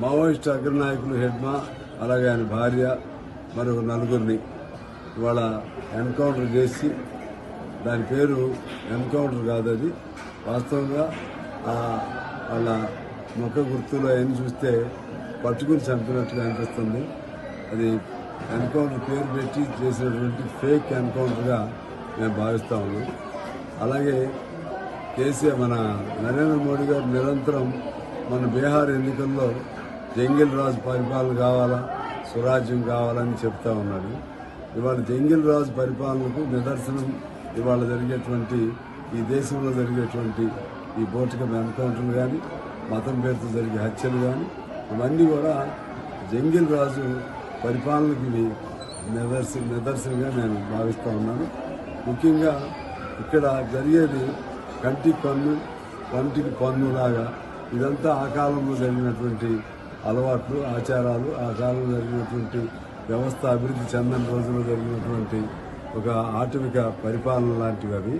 Maoist అగ్రనాయకులు Hidma అలాగే ఆయన భార్య మరొక నలుగురిని ఇవాళ ఎన్కౌంటర్ చేసి దాని పేరు ఎన్కౌంటర్ కాదు అది వాస్తవంగా వాళ్ళ ముఖ గుర్తులు అవన్నీ చూస్తే పట్టుకుని చంపినట్లుగా అనిపిస్తుంది. అది ఎన్కౌంటర్ పేరు పెట్టి చేసినటువంటి ఫేక్ ఎన్కౌంటర్గా మేము భావిస్తా ఉన్నాం. అలాగే కేసీఆర్ మన నరేంద్ర మోడీ గారు నిరంతరం మన బీహార్ ఎన్నికల్లో జంగిల్ రాజు పరిపాలన కావాలా? స్వరాజ్యం కావాలని చెప్తా ఉన్నాడు. ఇవాళ జంగిల్ రాజు పరిపాలనకు నిదర్శనం ఇవాళ జరిగేటువంటి ఈ దేశంలో జరిగేటువంటి ఈ బోటికం ఎన్కౌంటర్లు కానీ మతం పేరుతో జరిగే హత్యలు కానీ ఇవన్నీ కూడా జంగిల్ రాజు పరిపాలనకి నిదర్శ నిదర్శనంగా నేను భావిస్తూ ఉన్నాను. ముఖ్యంగా ఇక్కడ జరిగేది కంటికి పన్ను కంటికి పన్నులాగా ఇదంతా ఆ కాలంలో జరిగినటువంటి అలవాట్లు ఆచారాలు ఆ కాలంలో జరిగినటువంటి వ్యవస్థ అభివృద్ధి చెందని రోజుల్లో జరిగినటువంటి ఒక ఆటవిక పరిపాలన లాంటివి అవి.